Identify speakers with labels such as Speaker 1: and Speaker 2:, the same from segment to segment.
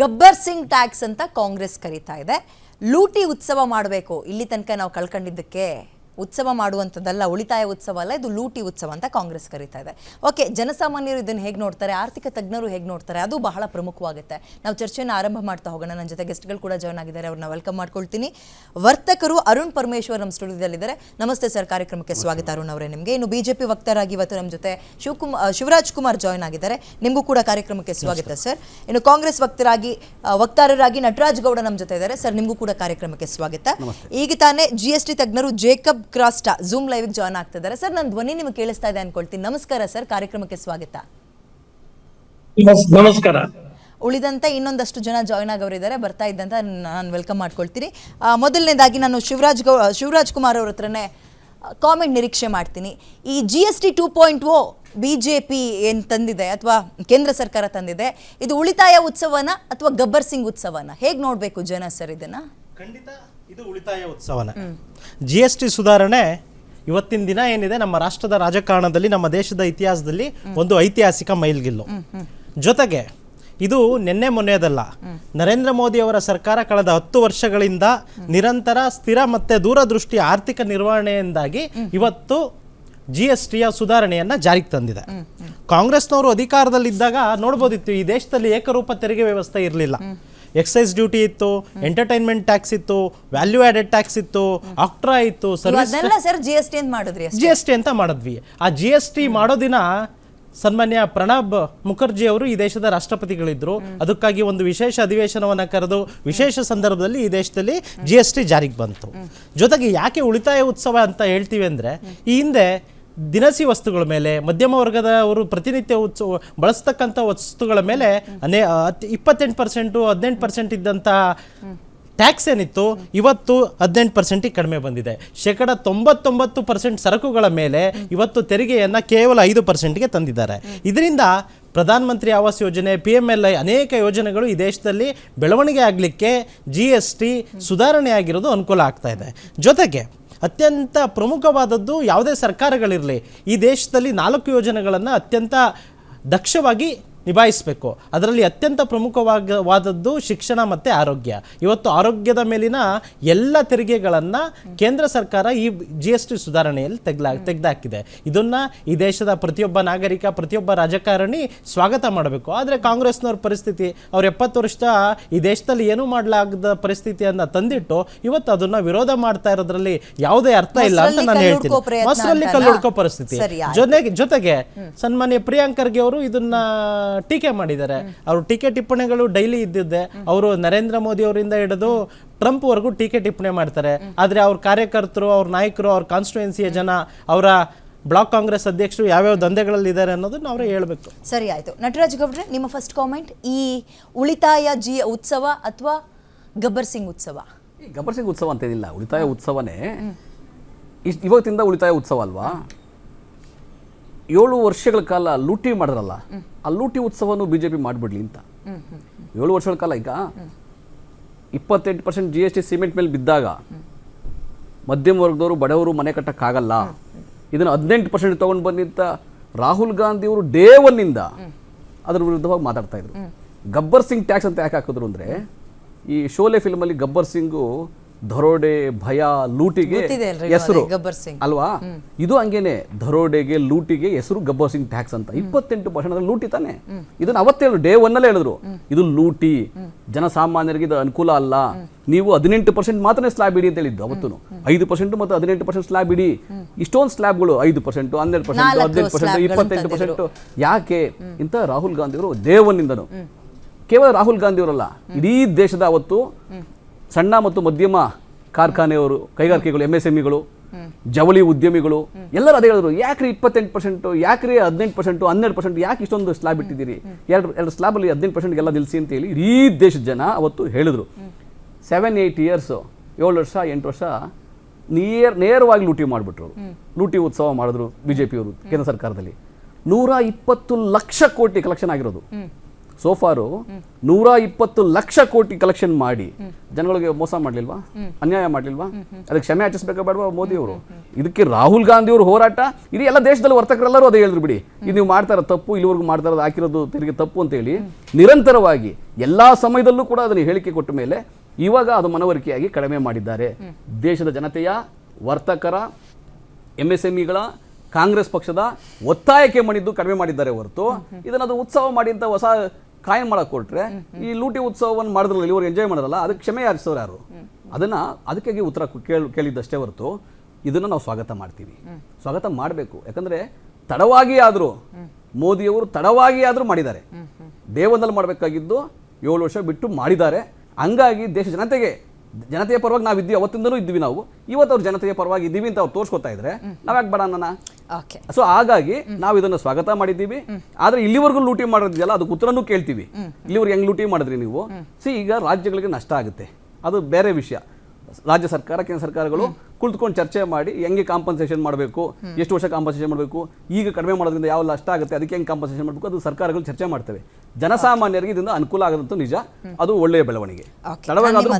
Speaker 1: Gabbar Singh tax ಅಂತ ಕಾಂಗ್ರೆಸ್ ಕರೀತಾ ಇದೆ. ಲೂಟಿ ಉತ್ಸವ ಮಾಡಬೇಕು. ಇಲ್ಲಿ ತನಕ ನಾವು ಕಳ್ಕೊಂಡಿದ್ದಕ್ಕೆ ಉತ್ಸವ ಮಾಡುವಂಥದ್ದಲ್ಲ ಉಳಿತಾಯ ಉತ್ಸವ ಅಲ್ಲ ಇದು ಲೂಟಿ ಉತ್ಸವ ಅಂತ ಕಾಂಗ್ರೆಸ್ ಕರೀತಾ ಇದೆ. ಓಕೆ ಜನಸಾಮಾನ್ಯರು ಇದನ್ನು ಹೇಗೆ ನೋಡ್ತಾರೆ? ಆರ್ಥಿಕ ತಜ್ಞರು ಹೇಗೆ ನೋಡ್ತಾರೆ? ಅದು ಬಹಳ ಪ್ರಮುಖವಾಗುತ್ತೆ. ನಾವು ಚರ್ಚೆಯನ್ನು ಆರಂಭ ಮಾಡ್ತಾ ಹೋಗೋಣ. ನನ್ನ ಜೊತೆ ಗೆಸ್ಟ್ಗಳು ಕೂಡ ಜಾಯ್ನ್ ಆಗಿದ್ದಾರೆ. ಅವ್ರನ್ನ ವೆಲ್ಕಮ್ ಮಾಡ್ಕೊಳ್ತೀನಿ. ವರ್ತಕರು ಅರುಣ್ ಪರಮೇಶ್ವರ್ ನಮ್ಮ ಸ್ಟುಡಿಯೋದಲ್ಲಿದ್ದಾರೆ. ನಮಸ್ತೆ ಸರ್ ಕಾರ್ಯಕ್ರಮಕ್ಕೆ ಸ್ವಾಗತ. ಅರುಣ್ ಅವರೇ ನಿಮಗೆ ಇನ್ನು ಬಿಜೆಪಿ ವಕ್ತಾರಾಗಿ ಇವತ್ತು ನಮ್ಮ ಜೊತೆ ಶಿವಕುಮಾರ್ ಶಿವರಾಜ್ ಕುಮಾರ್ ಜಾಯ್ನ್ ಆಗಿದ್ದಾರೆ. ನಿಮಗೂ ಕೂಡ ಕಾರ್ಯಕ್ರಮಕ್ಕೆ ಸ್ವಾಗತ ಸರ್ ಇನ್ನು ಕಾಂಗ್ರೆಸ್ ವಕ್ತರಾಗಿ ವಕ್ತಾರರಾಗಿ ನಟರಾಜ್ ಗೌಡ ನಮ್ಮ ಜೊತೆ ಇದ್ದಾರೆ. ಸರ್ ನಿಮಗೂ ಕೂಡ ಕಾರ್ಯಕ್ರಮಕ್ಕೆ ಸ್ವಾಗತ. ಈಗ ತಾನೇ ಜಿ ಎಸ್ ಟಿ ತಜ್ಞರು Jacob Crasta zoom live join ಆಗ್ತಿದ್ದಾರೆ. ಸರ್ ನನ್ನ ಧ್ವನಿ ನಿಮಗೆ ಕೇಳಿಸ್ತಾ ಇದೆ ಅನ್ಕೊಳ್ತೀನಿ. ನಮಸ್ಕಾರ ಸರ್ ಕಾರ್ಯಕ್ರಮಕ್ಕೆ ಸ್ವಾಗತ.
Speaker 2: ನಮಸ್- ನಮಸ್ಕಾರ.
Speaker 1: ಉಳಿದಂತೆ ಇನ್ನೊಂದಷ್ಟು ಜನ ಜಾಯ್ನ್ ಆಗವರಿದ್ದಾರೆ ಬರ್ತಾ ಇದ್ದಂತ ನಾನು ವೆಲ್ಕಮ್ ಮಾಡ್ಕೊಳ್ತೀನಿ. ಮೊದಲನೇದಾಗಿ ನಾನು ಶಿವರಾಜ್ ಗೌ ಶಿವರಾಜ್ ಕುಮಾರ್ ಅವ್ರ ಹತ್ರನೇ ಕಾಮೆಂಟ್ ನಿರೀಕ್ಷೆ ಮಾಡ್ತೀನಿ. ಈ G S T two point O B J P ಏನು ತಂದಿದೆ ಅಥವಾ ಕೇಂದ್ರ ಸರ್ಕಾರ ತಂದಿದೆ ಇದು ಉಳಿತಾಯ ಉತ್ಸವನ ಅಥವಾ ಗಬ್ಬರ್ ಸಿಂಗ್ ಉತ್ಸವನ? ಹೇಗೆ ನೋಡಬೇಕು ಜನ ಸರ್ ಇದನ್ನ?
Speaker 3: ಖಂಡಿತ ಇದು ಉಳಿತಾಯ ಉತ್ಸವನ. ಜಿ ಎಸ್ ಟಿ ಸುಧಾರಣೆ ಇವತ್ತಿನ ದಿನ ಏನಿದೆ ನಮ್ಮ ರಾಷ್ಟ್ರದ ರಾಜಕಾರಣದಲ್ಲಿ ನಮ್ಮ ದೇಶದ ಇತಿಹಾಸದಲ್ಲಿ ಒಂದು ಐತಿಹಾಸಿಕ ಮೈಲ್ಗಿಲ್ಲು. ಜೊತೆಗೆ ಇದು ನಿನ್ನೆ ಮೊನ್ನೆಯದಲ್ಲ ನರೇಂದ್ರ ಮೋದಿ ಅವರ ಸರ್ಕಾರ ಕಳೆದ ಹತ್ತು ವರ್ಷಗಳಿಂದ ನಿರಂತರ ಸ್ಥಿರ ಮತ್ತೆ ದೂರದೃಷ್ಟಿ ಆರ್ಥಿಕ ನಿರ್ವಹಣೆಯಿಂದಾಗಿ ಇವತ್ತು ಜಿ ಎಸ್ ಟಿಯ ಸುಧಾರಣೆಯನ್ನು ಜಾರಿಗೆ ತಂದಿದೆ. ಕಾಂಗ್ರೆಸ್ನವರು ಅಧಿಕಾರದಲ್ಲಿದ್ದಾಗ ನೋಡ್ಬೋದಿತ್ತು ಈ ದೇಶದಲ್ಲಿ ಏಕರೂಪ ತೆರಿಗೆ ವ್ಯವಸ್ಥೆ ಇರಲಿಲ್ಲ. ಎಕ್ಸೈಸ್ ಡ್ಯೂಟಿ ಇತ್ತು ಎಂಟರ್ಟೈನ್ಮೆಂಟ್ ಟ್ಯಾಕ್ಸ್ ಇತ್ತು ವ್ಯಾಲ್ಯೂ ಆಡೆಡ್ ಟ್ಯಾಕ್ಸ್ ಇತ್ತು ಆಕ್ಟ್ರಾ ಇತ್ತು service
Speaker 1: sir G S T ಅಂತ ಮಾಡಿದ್ರಿ
Speaker 3: ಜಿ ಎಸ್ ಟಿ ಅಂತ ಮಾಡಿದ್ವಿ. ಆ ಜಿ ಎಸ್ ಟಿ ಮಾಡೋ ದಿನ ಸನ್ಮಾನ್ಯ ಪ್ರಣಬ್ ಮುಖರ್ಜಿ ಅವರು ಈ ದೇಶದ ರಾಷ್ಟ್ರಪತಿಗಳಿದ್ರು. ಅದಕ್ಕಾಗಿ ಒಂದು ವಿಶೇಷ ಅಧಿವೇಶನವನ್ನ ಕರೆದು ವಿಶೇಷ ಸಂದರ್ಭದಲ್ಲಿ ಈ ದೇಶದಲ್ಲಿ ಜಿ ಎಸ್ ಟಿ ಜಾರಿಗೆ ಬಂತು. ಜೊತೆಗೆ ಯಾಕೆ ಉಳಿತಾಯ ಉತ್ಸವ ಅಂತ ಹೇಳ್ತೀವಿ ಅಂದ್ರೆ ಈ ಹಿಂದೆ ದಿನಸಿ ವಸ್ತುಗಳ ಮೇಲೆ, ಮಧ್ಯಮ ವರ್ಗದವರು ಪ್ರತಿನಿತ್ಯ ಉತ್ಸವ, ಬಳಸ್ತಕ್ಕಂಥ ವಸ್ತುಗಳ ಮೇಲೆ ಅನೇ ಇಪ್ಪತ್ತೆಂಟು ಪರ್ಸೆಂಟು, ಹದಿನೆಂಟು ಪರ್ಸೆಂಟ್ ಇದ್ದಂಥ ಟ್ಯಾಕ್ಸ್ ಏನಿತ್ತು, ಇವತ್ತು ಹದಿನೆಂಟು ಪರ್ಸೆಂಟಿಗೆ ಕಡಿಮೆ ಬಂದಿದೆ. ಶೇಕಡ ತೊಂಬತ್ತೊಂಬತ್ತು ಪರ್ಸೆಂಟ್ ಸರಕುಗಳ ಮೇಲೆ ಇವತ್ತು ತೆರಿಗೆಯನ್ನು ಕೇವಲ ಐದು ಪರ್ಸೆಂಟ್ಗೆ ತಂದಿದ್ದಾರೆ. ಇದರಿಂದ ಪ್ರಧಾನಮಂತ್ರಿ ಆವಾಸ್ ಯೋಜನೆ, ಪಿ ಎಂ ಎಲ್ ಐ ಅನೇಕ ಯೋಜನೆಗಳು ಈ ದೇಶದಲ್ಲಿ ಬೆಳವಣಿಗೆ ಆಗಲಿಕ್ಕೆ, ಜಿ ಎಸ್ ಟಿ ಸುಧಾರಣೆ ಆಗಿರೋದು ಅನುಕೂಲ ಆಗ್ತಾ ಇದೆ. ಜೊತೆಗೆ ಅತ್ಯಂತ ಪ್ರಮುಖವಾದದ್ದು ಯಾವುದೇ ಸರ್ಕಾರಗಳಿರಲಿ ಈ ದೇಶದಲ್ಲಿ ನಾಲ್ಕು ಯೋಜನೆಗಳನ್ನು ಅತ್ಯಂತ ದಕ್ಷವಾಗಿ ನಿಭಾಯಿಸಬೇಕು. ಅದರಲ್ಲಿ ಅತ್ಯಂತ ಪ್ರಮುಖವಾದದ್ದು ಶಿಕ್ಷಣ ಮತ್ತು ಆರೋಗ್ಯ. ಇವತ್ತು ಆರೋಗ್ಯದ ಮೇಲಿನ ಎಲ್ಲ ತೆರಿಗೆಗಳನ್ನು ಕೇಂದ್ರ ಸರ್ಕಾರ ಈ ಜಿ ಎಸ್ ಟಿ ಸುಧಾರಣೆಯಲ್ಲಿ ತೆಗ್ಲಾ ತೆಗೆದಾಕಿದೆ. ಇದನ್ನು ಈ ದೇಶದ ಪ್ರತಿಯೊಬ್ಬ ನಾಗರಿಕ ಪ್ರತಿಯೊಬ್ಬ ರಾಜಕಾರಣಿ ಸ್ವಾಗತ ಮಾಡಬೇಕು. ಆದರೆ ಕಾಂಗ್ರೆಸ್ನವ್ರ ಪರಿಸ್ಥಿತಿ ಅವ್ರು ಎಪ್ಪತ್ತು ವರ್ಷ ಈ ದೇಶದಲ್ಲಿ ಏನೂ ಮಾಡಲಾಗದ ಪರಿಸ್ಥಿತಿಯನ್ನು ತಂದಿಟ್ಟು ಇವತ್ತು ಅದನ್ನು ವಿರೋಧ ಮಾಡ್ತಾ ಇರೋದ್ರಲ್ಲಿ ಯಾವುದೇ ಅರ್ಥ ಇಲ್ಲ ಅಂತ ನಾನು ಹೇಳ್ತೀನಿ. ಮೊಸರಲ್ಲಿ? ಕಲ್ಲು ಹುಡ್ಕೋ ಪರಿಸ್ಥಿತಿ. ಜೊತೆಗೆ ಜೊತೆಗೆ ಸನ್ಮಾನ್ಯ ಪ್ರಿಯಾಂಕರ್ಗೆ ಅವರು ಇದನ್ನ ಟೀಕೆ ಮಾಡಿದ್ದಾರೆ. ಅವರು ಟೀಕೆ ಟಿಪ್ಪಣಿಗಳು ಡೈಲಿ ಇದ್ದಿದ್ದೆ. ಅವರು ನರೇಂದ್ರ ಮೋದಿ ಅವರಿಂದ ಹಿಡಿದು ಟ್ರಂಪ್ ವರೆಗೂ ಟೀಕೆ ಟಿಪ್ಪಣಿ ಮಾಡ್ತಾರೆ. ಆದರೆ ಅವ್ರ ಕಾರ್ಯಕರ್ತರು ಅವ್ರ ನಾಯಕರು ಅವ್ರ ಕಾನ್ಸ್ಟಿಟ್ಯೂನ್ಸಿಯ ಜನ ಅವರ ಬ್ಲಾಕ್ ಕಾಂಗ್ರೆಸ್ ಅಧ್ಯಕ್ಷರು ಯಾವ್ಯಾವ ದಂಧೆಗಳಲ್ಲಿ ಇದ್ದಾರೆ ಅನ್ನೋದನ್ನ ಅವರೇ ಹೇಳಬೇಕು.
Speaker 1: ಸರಿ ಆಯಿತು. ನಟರಾಜ್ ಗೌಡ್ರೆ ನಿಮ್ಮ ಫಸ್ಟ್ ಕಾಮೆಂಟ್ ಈ ಉಳಿತಾಯ ಜಿ ಉತ್ಸವ ಅಥವಾ ಗಬ್ಬರ್ ಸಿಂಗ್ ಉತ್ಸವ?
Speaker 4: ಈ ಗಬ್ಬರ್ ಸಿಂಗ್ ಉತ್ಸವ ಅಂತ ಇದಿಲ್ಲ ಉಳಿತಾಯ ಉತ್ಸವನೇ. ಇಷ್ಟು ಇವತ್ತಿಂದ ಉಳಿತಾಯ ಉತ್ಸವ ಅಲ್ವಾ? ಏಳು ವರ್ಷಗಳ ಕಾಲ ಲೂಟಿ ಮಾಡಿದ್ರಲ್ಲ, ಆ ಲೂಟಿ ಉತ್ಸವನು ಬಿ ಜೆ ಪಿ ಮಾಡಿಬಿಡ್ಲಿ ಅಂತ. ಏಳು ವರ್ಷಗಳ ಕಾಲ ಈಗ? ಇಪ್ಪತ್ತೆಂಟು percent G S T cement ಮೇಲೆ ಬಿದ್ದಾಗ ಮಧ್ಯಮ ವರ್ಗದವರು ಬಡವರು ಮನೆ ಕಟ್ಟಕ್ಕಾಗಲ್ಲ. ಇದನ್ನು ಹದಿನೆಂಟು ಪರ್ಸೆಂಟ್ ತೊಗೊಂಡು ಬಂದಿದ್ದ ರಾಹುಲ್ ಗಾಂಧಿ ಅವರು ಡೇ ಒನ್ನಿಂದ ಅದರ ವಿರುದ್ಧವಾಗಿ ಮಾತಾಡ್ತಾ ಇದ್ರು. ಗಬ್ಬರ್ ಸಿಂಗ್ ಟ್ಯಾಕ್ಸ್ ಅಂತ ಯಾಕೆ ಹಾಕಿದ್ರು ಅಂದ್ರೆ, ಈ ಶೋಲೆ ಫಿಲ್ಮಲ್ಲಿ ಗಬ್ಬರ್ ಸಿಂಗು ದರೋಡೆ ಭಯ ಲೂಟಿಗೆ ಹೆಸರು.
Speaker 1: ಗಬ್ಬರ್ ಸಿಂಗ್.
Speaker 4: ಅಲ್ವಾ? ಇದು ಹಂಗೇನೆ ದರೋಡೆಗೆ ಲೂಟಿಗೆ ಹೆಸರು ಗಬ್ಬರ್ ಸಿಂಗ್ ಟ್ಯಾಕ್ಸ್ ಅಂತ. ಇಪ್ಪತ್ತೆಂಟು ಪರ್ಸೆಂಟ್ ಲೂಟಿ ತಾನೆ. ಇದನ್ನ ಅವತ್ತೇ ಹೇಳಿದ್ರು ಡೇ ಒನ್ನಲ್ಲೇ ಹೇಳಿದ್ರು. ಇದು ಲೂಟಿ. ಜನಸಾಮಾನ್ಯರಿಗೆ ಇದು ಅನುಕೂಲ ಅಲ್ಲ. ನೀವು ಹದಿನೆಂಟು ಪರ್ಸೆಂಟ್ ಮಾತ್ರ ಸ್ಲ್ಯಾಬ್ ಇಡಿ ಅಂತ ಹೇಳಿದ್ದು ಅವತ್ತು ಐದು ಪರ್ಸೆಂಟ್ ಮತ್ತು ಹದಿನೆಂಟು ಪರ್ಸೆಂಟ್ ಸ್ಲ್ಯಾಬ್ ಇಡಿ. ಇಷ್ಟೊಂದು ಸ್ಲಾಬ್ಗಳು ಐದು ಪರ್ಸೆಂಟ್ ಹನ್ನೆರಡು ಪರ್ಸೆಂಟ್ ಹದಿನೆಂಟು ಪರ್ಸೆಂಟ್
Speaker 1: ಸ್ಲ್ಯಾಬ್ಗಳು
Speaker 4: ಇಪ್ಪತ್ತೆಂಟು ಪರ್ಸೆಂಟ್ ಯಾಕೆ? ಇಂತ ರಾಹುಲ್ ಗಾಂಧಿ ಅವರು ಡೇ ಒನ್ನಿಂದನು ಕೇವಲ ರಾಹುಲ್ ಗಾಂಧಿ ಅವರಲ್ಲ ಇಡೀ ದೇಶದ ಅವತ್ತು ಸಣ್ಣ ಮತ್ತು ಮಧ್ಯಮ ಕಾರ್ಖಾನೆಯವರು, ಕೈಗಾರಿಕೆಗಳು ಎಂ ಎಸ್ ಎಂಇಗಳು ಜವಳಿ ಉದ್ಯಮಿಗಳು, ಎಲ್ಲರೂ ಅದೇ ಹೇಳಿದ್ರು. ಯಾಕ್ರಿ ಇಪ್ಪತ್ತೆಂಟು ಪರ್ಸೆಂಟ್ ಯಾಕ್ರಿ ಹದಿನೆಂಟು ಪರ್ಸೆಂಟ್ ಹನ್ನೆರಡು ಪರ್ಸೆಂಟ್ ಯಾಕೆ ಇಷ್ಟೊಂದು ಸ್ಲಾಬ್ ಇಟ್ಟಿದ್ದೀರಿ? ಎರಡು ಎರಡು ಸ್ಲಾಬಲ್ಲಿ ಹದಿನೆಂಟು ಪರ್ಸೆಂಟ್ ಎಲ್ಲ ನಿಲ್ಲಿಸಿ ಅಂತ ಹೇಳಿ ಇಡೀ ದೇಶದ ಜನ ಅವತ್ತು ಹೇಳಿದ್ರು. ಸೆವೆನ್ ಏಯ್ಟ್ ಇಯರ್ಸ್ ಏಳು ವರ್ಷ, ಎಂಟು ವರ್ಷ ನೇರ್, ನೇರವಾಗಿ ಲೂಟಿ ಮಾಡಿಬಿಟ್ರು. ಲೂಟಿ ಉತ್ಸವ ಮಾಡಿದ್ರು ಬಿ ಜೆ ಪಿಯವರು ಕೇಂದ್ರ ಸರ್ಕಾರದಲ್ಲಿ. ನೂರ ಇಪ್ಪತ್ತು ಲಕ್ಷ ಕೋಟಿ ಕಲೆಕ್ಷನ್ ಆಗಿರೋದು. ಸೋಫಾರು ನೂರ ಇಪ್ಪತ್ತು ಲಕ್ಷ ಕೋಟಿ ಕಲೆಕ್ಷನ್ ಮಾಡಿ ಜನಗಳಿಗೆ ಮೋಸ ಮಾಡ್ಲಿಲ್ವಾ? ಅನ್ಯಾಯ ಮಾಡ್ಲಿಲ್ವಾ? ಅದಕ್ಕೆ ಕ್ಷಮೆ ಯಾಚಿಸ್ಬೇಕಾ ಬೇಡವಾ ಮೋದಿ ಅವರು ಇದಕ್ಕೆ ರಾಹುಲ್ ಗಾಂಧಿ ಅವರು ಹೋರಾಟ? ಇಡೀ ಎಲ್ಲ ದೇಶದಲ್ಲಿ ವರ್ತಕರೆಲ್ಲರೂ ಅದೇ ಹೇಳಿದ್ರು ಬಿಡಿ. ಇದು ನೀವು ಮಾಡ್ತಾರ ತಪ್ಪು, ಇಲ್ಲಿವರೆಗೂ ಮಾಡ್ತಾರ ಹಾಕಿರೋದು ತೆರಿಗೆ ತಪ್ಪು ಅಂತ ಹೇಳಿ ನಿರಂತರವಾಗಿ ಎಲ್ಲಾ ಸಮಯದಲ್ಲೂ ಕೂಡ ಅದನ್ನು ಹೇಳಿಕೆ ಕೊಟ್ಟ ಮೇಲೆ ಇವಾಗ ಅದು ಮನವರಿಕೆಯಾಗಿ ಕಡಿಮೆ ಮಾಡಿದ್ದಾರೆ. ದೇಶದ ಜನತೆಯ ವರ್ತಕರ ಎಂ ಎಸ್ ಎಂ ಇಗಳ ಕಾಂಗ್ರೆಸ್ ಪಕ್ಷದ ಒತ್ತಾಯಕ್ಕೆ ಮಣಿದ್ದು ಕಡಿಮೆ ಮಾಡಿದ್ದಾರೆ ಹೊರತು ಇದನ್ನದು ಉತ್ಸವ ಮಾಡಿ ಅಂತ ಹೊಸ ಕಾಯಂ ಮಾಡಕ್ ಕೊಟ್ರೆ ಈ ಲೂಟಿ ಉತ್ಸವವನ್ನು ಮಾಡಿದ್ರಲ್ಲ ಇವರು ಎಂಜಾಯ್ ಮಾಡಿದ್ರಲ್ಲ, ಅದಕ್ಕೆ ಕ್ಷಮೆ ಯಾರಿಸೋರು ಯಾರು? ಅದನ್ನ ಅದಕ್ಕಾಗಿ ಉತ್ತರ ಕೇಳಿ ಕೇಳ್ ಕೇಳಿದ್ದಷ್ಟೇ ಹೊರತು ಇದನ್ನ ನಾವು ಸ್ವಾಗತ ಮಾಡ್ತೀವಿ. ಸ್ವಾಗತ ಮಾಡಬೇಕು. ಯಾಕಂದ್ರೆ ತಡವಾಗಿ ಆದರೂ, ಮೋದಿಯವರು ತಡವಾಗಿ ಆದರೂ ಮಾಡಿದ್ದಾರೆ. ದೇವದಲ್ಲಿ ಮಾಡಬೇಕಾಗಿದ್ದು ಏಳು ವರ್ಷ ಬಿಟ್ಟು ಮಾಡಿದ್ದಾರೆ. ಹಂಗಾಗಿ ದೇಶ ಜನತೆಗೆ ಜನತೆಯ ಪರವಾಗಿ ನಾವು ಇದ್ದೀವಿ ಅವತ್ತಿಂದನೂ ಇದ್ವಿ ನಾವು. ಇವತ್ತು ಅವ್ರು ಜನತೆಯ ಪರವಾಗಿ ಇದ್ದೀವಿ ಅಂತ ಅವ್ರು ತೋರಿಸ್ಕೊತಾ ಇದ್ರೆ ನಾವ್ ಯಾಕೆ ಬೇಡ ಅನ್ನೋಣ
Speaker 1: ಓಕೆ.
Speaker 4: ಸೊ ಹಾಗಾಗಿ ನಾವು ಇದನ್ನ ಸ್ವಾಗತ ಮಾಡಿದ್ದೀವಿ. ಆದ್ರೆ ಇಲ್ಲಿವರೆಗೂ ಲೂಟಿ ಮಾಡಿದ್ಯಲ್ಲ ಅದಕ್ಕೆ ಉತ್ತರನೂ ಕೇಳ್ತೀವಿ. ಇಲ್ಲಿವರೆಗೆ ಹೆಂಗ್ ಲೂಟಿ ಮಾಡಿದ್ರಿ ನೀವು? ಸಿ ಈಗ ರಾಜ್ಯಗಳಿಗೆ ನಷ್ಟ ಆಗುತ್ತೆ. ಅದು ಬೇರೆ ವಿಷಯ. ರಾಜ್ಯ ಸರ್ಕಾರ ಕೇಂದ್ರ ಸರ್ಕಾರಗಳು ಕುಳಿತುಕೊಂಡು ಚರ್ಚೆ ಮಾಡಿ ಹೆಂಗೆ ಕಾಂಪನ್ಸೇಷನ್ ಮಾಡಬೇಕು ಎಷ್ಟು ವರ್ಷ ಕಾಂಪನ್ಸೇಷನ್ ಮಾಡಬೇಕು ಈಗ ಕಡಿಮೆ ಮಾಡೋದ್ರಿಂದ ಯಾವ ನಷ್ಟ ಆಗುತ್ತೆ ಅದಕ್ಕೆ ಹೆಂಗೆ ಕಾಂಪನ್ಸೇಷನ್ ಮಾಡಬೇಕು ಅದು ಸರ್ಕಾರಗಳು ಚರ್ಚೆ ಮಾಡ್ತವೆ. ಜನಸಾಮಾನ್ಯರಿಗೆ ಇದರಿಂದ ಅನುಕೂಲ ಆಗದಂತೂ ನಿಜ. ಅದು ಒಳ್ಳೆಯ ಬೆಳವಣಿಗೆ.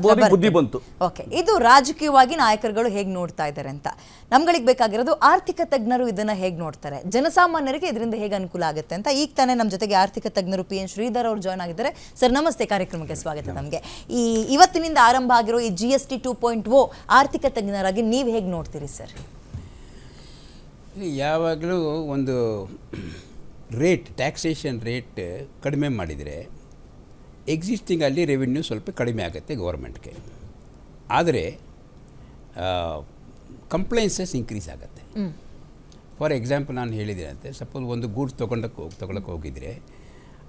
Speaker 4: ಮೋದಿ ಬುದ್ಧಿ ಬಂತು.
Speaker 1: ಓಕೆ ಇದು ರಾಜಕೀಯವಾಗಿ ನಾಯಕರುಗಳು ಹೇಗೆ ನೋಡ್ತಾ ಇದ್ದಾರೆ ಅಂತ. ನಮ್ಗಳಿಗೆ ಬೇಕಾಗಿರೋದು ಆರ್ಥಿಕ ತಜ್ಞರು ಇದನ್ನ ಹೇಗೆ ನೋಡ್ತಾರೆ? ಜನಸಾಮಾನ್ಯರಿಗೆ ಇದರಿಂದ ಹೇಗೆ ಅನುಕೂಲ ಆಗುತ್ತೆ ಅಂತ. ಈಗ ತಾನೇ ನಮ್ಮ ಜೊತೆಗೆ ಆರ್ಥಿಕ ತಜ್ಞರು ಪಿ ಎನ್ ಶ್ರೀಧರ್ ಅವರು ಜಾಯ್ನ್ ಆಗಿದ್ದಾರೆ. ಸರ್ ನಮಸ್ತೆ ಕಾರ್ಯಕ್ರಮಕ್ಕೆ ಸ್ವಾಗತ ನಮಗೆ. ಈ ಇವತ್ತಿನಿಂದ ಆರಂಭ ಆಗಿರೋ ಈ G S T two point O ಆರ್ಥಿಕ ತಜ್ಞರಾಗಿ ನೀವು ಹೇಗೆ ನೋಡ್ತೀರಿ ಸರ್
Speaker 5: ಯಾವಾಗಲೂ ಒಂದು ರೇಟ್ ಟ್ಯಾಕ್ಸೇಷನ್ ರೇಟ್ ಕಡಿಮೆ ಮಾಡಿದರೆ ಎಕ್ಸಿಸ್ಟಿಂಗಲ್ಲಿ ರೆವಿನ್ಯೂ ಸ್ವಲ್ಪ ಕಡಿಮೆ ಆಗುತ್ತೆ ಗೌರ್ಮೆಂಟ್ಗೆ ಆದರೆ ಕಂಪ್ಲೈನ್ಸಸ್ ಇನ್ಕ್ರೀಸ್ ಆಗುತ್ತೆ. ಫಾರ್ ಎಕ್ಸಾಂಪಲ್ ನಾನು ಹೇಳಿದ್ದೇನಂತೆ ಸಪೋಸ್ ಒಂದು ಗೂಡ್ಸ್ ತೊಗೊಂಡಕ್ಕೆ ಹೋಗಿ ತೊಗೊಳಕ್ಕೆ ಹೋಗಿದರೆ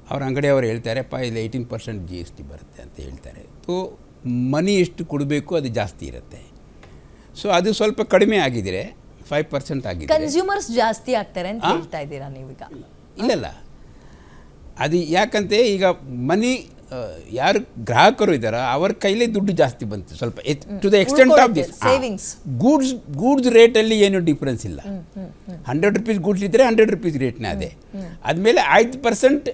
Speaker 5: ಅವ್ರ ಅಂಗಡಿಯವರು ಹೇಳ್ತಾರೆ ಪಾ ಇಲ್ಲಿ eighteen percent G S T ಬರುತ್ತೆ ಅಂತ ಹೇಳ್ತಾರೆ. ಸೊ ಮನಿ ಎಷ್ಟು ಕೊಡಬೇಕು ಅದು ಜಾಸ್ತಿ ಇರುತ್ತೆ. ಸೊ ಅದು ಸ್ವಲ್ಪ ಕಡಿಮೆ ಆಗಿದರೆ ಫೈವ್ ಪರ್ಸೆಂಟ್ ಆಗಿದೆ
Speaker 1: ಕನ್ಸ್ಯೂಮರ್ಸ್ ಜಾಸ್ತಿ ಆಗ್ತಾರೆ ಅಂತ ಹೇಳ್ತಾ ಇದ್ದೀರಾ ನೀವೀಗ?
Speaker 5: ಇಲ್ಲಲ್ಲ. ಅದು ಯಾಕಂತೆ ಈಗ ಮನಿ ಯಾರು ಗ್ರಾಹಕರು ಇದ್ದಾರೋ ಅವ್ರ ಕೈಲೇ ದುಡ್ಡು ಜಾಸ್ತಿ ಬಂತು ಸ್ವಲ್ಪ to the extent of this. Goods goods ರೇಟಲ್ಲಿ ಏನು ಡಿಫ್ರೆನ್ಸ್ ಇಲ್ಲ. ಹಂಡ್ರೆಡ್ ರುಪೀಸ್ ಗೂಡ್ಸ್ ಇದ್ದರೆ ಹಂಡ್ರೆಡ್ ರುಪೀಸ್ ರೇಟ್ನೇ ಅದೇ. ಆದಮೇಲೆ ಐದು ಪರ್ಸೆಂಟ್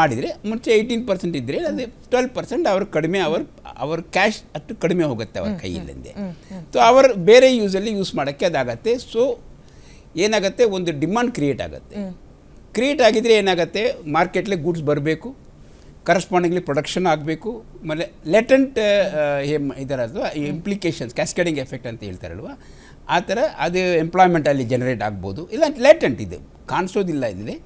Speaker 5: ಮಾಡಿದರೆ ಮುಂಚೆ ಏಯ್ಟೀನ್ ಪರ್ಸೆಂಟ್ ಇದ್ದರೆ ಅದು ಟ್ವೆಲ್ ಪರ್ಸೆಂಟ್ ಅವ್ರು ಕಡಿಮೆ ಅವ್ರ ಅವ್ರ ಕ್ಯಾಶ್ ಅಷ್ಟು ಕಡಿಮೆ ಹೋಗುತ್ತೆ ಅವ್ರ ಕೈಯಲ್ಲಿಂದೆ ಸೊ ಅವರು ಬೇರೆ ಯೂಸಲ್ಲಿ ಯೂಸ್ ಮಾಡೋಕ್ಕೆ ಅದಾಗತ್ತೆ. ಸೊ ಏನಾಗುತ್ತೆ? ಒಂದು ಡಿಮಾಂಡ್ ಕ್ರಿಯೇಟ್ ಆಗುತ್ತೆ. ಕ್ರಿಯೇಟ್ ಆಗಿದ್ದರೆ ಏನಾಗುತ್ತೆ? ಮಾರ್ಕೆಟ್ಲಿ ಗೂಡ್ಸ್ ಬರಬೇಕು ಕರೆಸ್ಪಾಂಡಿಂಗ್ಲಿ ಪ್ರೊಡಕ್ಷನ್ ಆಗಬೇಕು, ಆಮೇಲೆ ಲೆಟೆಂಟ್ ಇದರ ಅಥವಾ ಇಂಪ್ಲಿಕೇಶನ್ಸ್ ಕ್ಯಾಸ್ಕೇಡಿಂಗ್ ಎಫೆಕ್ಟ್ ಅಂತ ಹೇಳ್ತಾರಲ್ವ? ಆ ಥರ ಅದು ಎಂಪ್ಲಾಯ್ಮೆಂಟಲ್ಲಿ ಜನರೇಟ್ ಆಗ್ಬೋದು. ಇಲ್ಲ ಲೇಟೆಂಟ್ ಇದು. ಕಾಣಿಸೋದಿಲ್ಲ ಇದೆ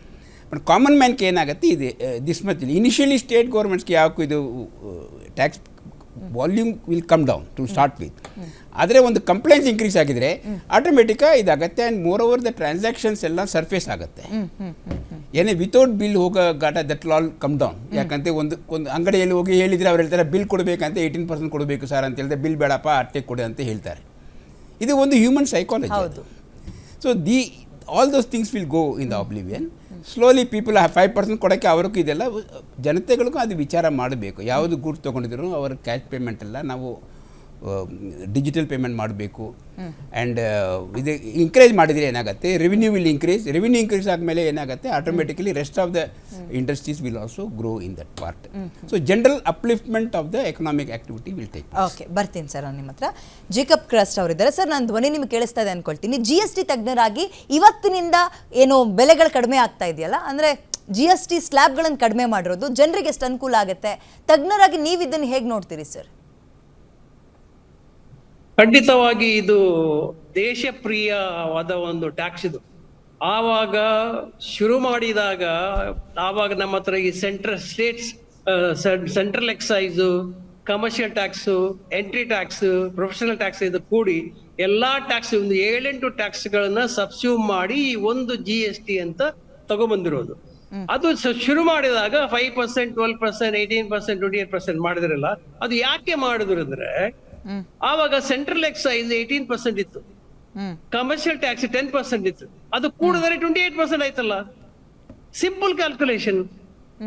Speaker 5: ಬಟ್ ಕಾಮನ್ ಮ್ಯಾನ್ಗೆ ಏನಾಗುತ್ತೆ? ಇದು ದಿಸ್ ಮತ್ ಇನಿಷಿಯಲಿ ಸ್ಟೇಟ್ ಗೌರ್ಮೆಂಟ್ಸ್ಗೆ ಯಾಕೆ ಇದು tax volume will come down to start with ಆದರೆ ಒಂದು ಕಂಪ್ಲೇಂಟ್ಸ್ ಇನ್ಕ್ರೀಸ್ ಆಗಿದ್ರೆ ಆಟೋಮೆಟಿಕ್ ಇದಾಗುತ್ತೆ and more over the transactions ಎಲ್ಲ ಸರ್ಫೇಸ್ ಆಗುತ್ತೆ. ಏನೇ ವಿತೌಟ್ ಬಿಲ್ ಹೋಗೋ ಗಾಟ ದಟ್ ಆಲ್ ಕಮ್ ಡೌನ್ ಯಾಕಂತೆ ಒಂದು ಒಂದು ಅಂಗಡಿಯಲ್ಲಿ ಹೋಗಿ ಹೇಳಿದರೆ ಅವ್ರು ಹೇಳ್ತಾರೆ ಬಿಲ್ ಕೊಡಬೇಕಂತ ಏಯ್ಟೀನ್ ಪರ್ಸೆಂಟ್ ಕೊಡಬೇಕು ಸರ್ ಅಂತ ಹೇಳಿದ್ರೆ ಬಿಲ್ ಬೇಡಪ್ಪ ಅಟ್ಟೆ ಕೊಡಿ ಅಂತ ಹೇಳ್ತಾರೆ. ಇದು ಒಂದು human psychology so the all those things will go in the oblivion slowly people five percent ಕೊಡೋಕ್ಕೆ ಅವ್ರಿಗೂ ಇದೆಲ್ಲ, ಜನತೆಗಳಿಗೂ ಅದು ವಿಚಾರ ಮಾಡಬೇಕು. ಯಾವುದು ಗೂಡ್ ತೊಗೊಂಡಿದ್ರು ಅವ್ರ ಕ್ಯಾಶ್ ಪೇಮೆಂಟ್ ಎಲ್ಲ ನಾವು ಡಿಜಿಟಲ್ ಪೇಮೆಂಟ್ ಮಾಡಬೇಕು. ಆ್ಯಂಡ್ ಇದು ಇನ್ಕ್ರೇಜ್ ಮಾಡಿದರೆ ಏನಾಗುತ್ತೆ? Revenue will increase revenue increase ಆದಮೇಲೆ ಏನಾಗುತ್ತೆ? Automatically rest of the industries will also grow in that part so general upliftment of the economic activity will take
Speaker 1: okay ಬರ್ತೀನಿ sir ನಿಮ್ಮ ಹತ್ರ. Jacob crust ಅವರಿದ್ದಾರೆ. Sir, ನಾನು ಧ್ವನಿ ನಿಮ್ಗೆ ಕೇಳಿಸ್ತಾ ಇದೆ ಅನ್ಕೊಳ್ತೀನಿ. ಜಿ ಎಸ್ ಟಿ ತಜ್ಞರಾಗಿ ಇವತ್ತಿನಿಂದ ಏನು ಬೆಲೆಗಳು ಕಡಿಮೆ ಆಗ್ತಾ ಇದೆಯಲ್ಲ, ಅಂದರೆ ಜಿ ಎಸ್ ಟಿ ಸ್ಲ್ಯಾಬ್ಗಳನ್ನು ಕಡಿಮೆ ಮಾಡಿರೋದು ಜನರಿಗೆ ಎಷ್ಟು ಅನುಕೂಲ ಆಗುತ್ತೆ? ತಜ್ಞರಾಗಿ ನೀವು ಇದನ್ನು ಹೇಗೆ ನೋಡ್ತೀರಿ ಸರ್?
Speaker 2: ಖಂಡಿತವಾಗಿ ಇದು ದೇಶಪ್ರಿಯವಾದ ಒಂದು ಟ್ಯಾಕ್ಸ್ ಇದು. ಆವಾಗ ಶುರು ಮಾಡಿದಾಗ ಆವಾಗ ನಮ್ಮ ಹತ್ರ ಈ central states central excise commercial tax entry tax professional tax ಇದು ಕೂಡಿ ಎಲ್ಲಾ ಟ್ಯಾಕ್ಸ್ ಒಂದು ಏಳೆಂಟು ಟ್ಯಾಕ್ಸ್ಗಳನ್ನ ಸಬ್ಸ್ಯೂಮ್ ಮಾಡಿ ಈ ಒಂದು ಜಿ ಎಸ್ ಟಿ ಅಂತ ತಗೊಂಡ್ಬಂದಿರೋದು ಅದು ಶುರು ಮಾಡಿದಾಗ five percent twelve percent eighteen percent twenty eight percent ಮಾಡಿದ್ರಲ್ಲ ಅದು ಯಾಕೆ ಮಾಡಿದ್ರು ಅಂದ್ರೆ ಆವಾಗ ಸೆಂಟ್ರಲ್ ಎಕ್ಸೈಸ್ ಏಯ್ಟೀನ್ ಪರ್ಸೆಂಟ್ ಇತ್ತು. ಕಮರ್ಷಿಯಲ್ ಟ್ಯಾಕ್ಸ್ ಟೆನ್ ಪರ್ಸೆಂಟ್ ಇತ್ತು. ಅದು ಕೂಡಿದರೆ ಟ್ವೆಂಟಿ ಏಟ್ ಪರ್ಸೆಂಟ್ ಆಯ್ತಲ್ಲ. ಸಿಂಪಲ್ ಕ್ಯಾಲ್ಕುಲೇಷನ್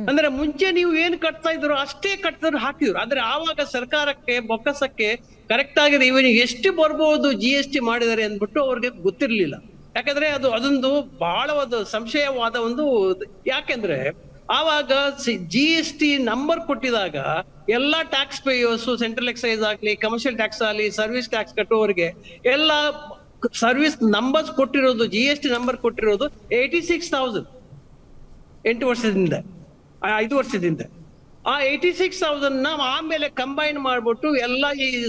Speaker 2: ಅಂದ್ರೆ ಮುಂಚೆ ನೀವು ಏನ್ ಕಟ್ತಾ ಇದ್ರು ಅಷ್ಟೇ ಕಟ್ಟಿದ್ರು ಹಾಕಿದ್ರು. ಆದ್ರೆ ಆವಾಗ ಸರ್ಕಾರಕ್ಕೆ, ಬೊಕ್ಕಸಕ್ಕೆ ಕರೆಕ್ಟ್ ಆಗಿ ಇವನ್ ಎಷ್ಟು ಬರ್ಬೋದು ಜಿ ಎಸ್ ಟಿ ಮಾಡಿದ್ದಾರೆ ಅಂದ್ಬಿಟ್ಟು ಅವ್ರಿಗೆ ಗೊತ್ತಿರ್ಲಿಲ್ಲ. ಯಾಕಂದ್ರೆ ಅದು ಅದೊಂದು ಬಹಳ ಒಂದು ಸಂಶಯವಾದ ಒಂದು ಯಾಕೆಂದ್ರೆ ಆವಾಗ ಜಿ ಎಸ್ ಟಿ ನಂಬರ್ ಕೊಟ್ಟಿದಾಗ ಎಲ್ಲಾ ಟ್ಯಾಕ್ಸ್ ಪೇಯರ್ಸ್ ಸೆಂಟ್ರಲ್ ಎಕ್ಸೈಸ್ ಆಗ್ಲಿ ಕಮರ್ಷಿಯಲ್ ಟ್ಯಾಕ್ಸ್ ಆಗಲಿ ಸರ್ವಿಸ್ ಟ್ಯಾಕ್ಸ್ ಕಟ್ಟುವವರಿಗೆ ಎಲ್ಲ ಸರ್ವಿಸ್ ನಂಬರ್ಸ್ ಕೊಟ್ಟಿರೋದು ಜಿ ಎಸ್ ಟಿ ನಂಬರ್ ಕೊಟ್ಟಿರೋದು ಏಯ್ಟಿ ಸಿಕ್ಸ್ ತೌಸಂಡ್ ಎಂಟು ವರ್ಷದಿಂದ ಐದು ವರ್ಷದಿಂದ. ಆ ಏಯ್ಟಿ ಸಿಕ್ಸ್ ತೌಸಂಡ್ನ ಆಮೇಲೆ ಕಂಬೈನ್ ಮಾಡ್ಬಿಟ್ಟು ಎಲ್ಲ ಈ